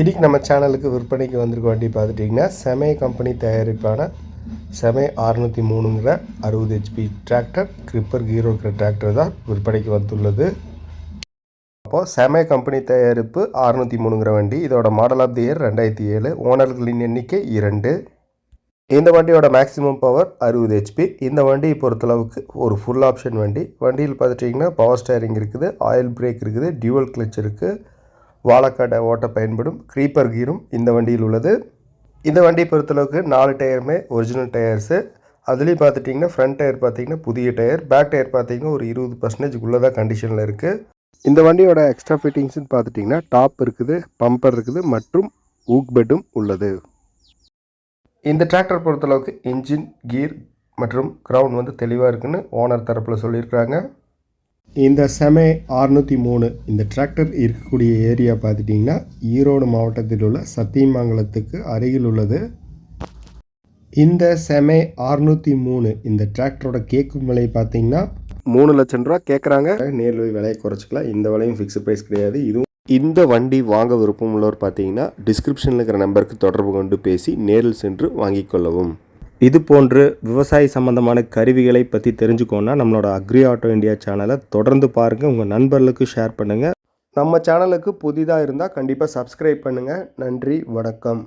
இன்றைக்கி நம்ம சேனலுக்கு விற்பனைக்கு வந்திருக்க வண்டி பார்த்துட்டிங்கன்னா செமய கம்பெனி தயாரிப்பான செமை அறுநூற்றி மூணுங்கிற அறுபது ஹெச்பி டிராக்டர் கிரிப்பர் ஹீரோ இருக்கிற டிராக்டர் தான் விற்பனைக்கு வந்துள்ளது. அப்போது செமய கம்பெனி தயாரிப்பு அறுநூற்றி மூணுங்கிற வண்டி இதோட மாடல் ஆஃப் தி இயர் ரெண்டாயிரத்தி ஏழு ஓனர்களின் எண்ணிக்கை இரண்டு. இந்த வண்டியோட மேக்ஸிமம் பவர் அறுபது ஹெச்பி இந்த வண்டியை பொறுத்தளவுக்கு ஒரு ஃபுல் ஆப்ஷன் வண்டி. வண்டியில் பார்த்துட்டிங்கன்னா பவர் ஸ்டேரிங் இருக்குது ஆயில் பிரேக் இருக்குது டியூவல் கிளச் இருக்குது வாழக்காடை ஓட்ட பயன்படும் க்ரீப்பர் கீரும் இந்த வண்டியில் உள்ளது. இந்த வண்டியை பொறுத்தளவுக்கு நாலு டயருமே ஒரிஜினல் டயர்ஸு. அதுலேயும் பார்த்துட்டிங்கன்னா ஃப்ரண்ட் டயர் பார்த்தீங்கன்னா புதிய டயர் பேக் டயர் பார்த்தீங்கன்னா ஒரு இருபது பர்சன்டேஜ் உள்ளதாக கண்டிஷனில் இருக்குது இந்த வண்டியோட எக்ஸ்ட்ரா ஃபிட்டிங்ஸ்னு பார்த்துட்டிங்கன்னா டாப் இருக்குது பம்பர் இருக்குது மற்றும் ஊக் பெட்டும் உள்ளது. இந்த டிராக்டர் பொறுத்தளவுக்கு இன்ஜின் கீர் மற்றும் க்ரௌண்ட் வந்து தெளிவாக இருக்குன்னு ஓனர் தரப்பில் சொல்லியிருக்கிறாங்க. இந்த செமே அறுநூற்றி மூணு இந்த டிராக்டர் இருக்கக்கூடிய ஏரியா பார்த்துட்டிங்கன்னா ஈரோடு மாவட்டத்தில் உள்ள சத்தியமங்கலத்துக்கு அருகில் உள்ளது. இந்த செமே அறுநூற்றி மூணு இந்த டிராக்டரோட கேட்கும் விலை பார்த்தீங்கன்னா மூணு லட்சம் ரூபா கேட்குறாங்க நேரில் விலையை குறைச்சிக்கலாம். இந்த விலையும் ஃபிக்ஸ் ப்ரைஸ் கிடையாது. இதுவும் இந்த வண்டி வாங்க விருப்பம் உள்ளவர் பார்த்தீங்கன்னா டிஸ்கிரிப்ஷனில் இருக்கிற நம்பருக்கு தொடர்பு கொண்டு பேசி நேரில் சென்று வாங்கிக் கொள்ளவும். இது போன்று விவசாய சம்பந்தமான கருவிகளை பற்றி தெரிஞ்சுக்கோன்னா நம்மளோட அக்ரி ஆட்டோ இந்தியா சேனலை தொடர்ந்து பாருங்கள் உங்கள் நண்பர்களுக்கு ஷேர் பண்ணுங்கள் நம்ம சேனலுக்கு புதிதாக இருந்தால் கண்டிப்பாக சப்ஸ்கிரைப் பண்ணுங்கள் நன்றி வணக்கம்.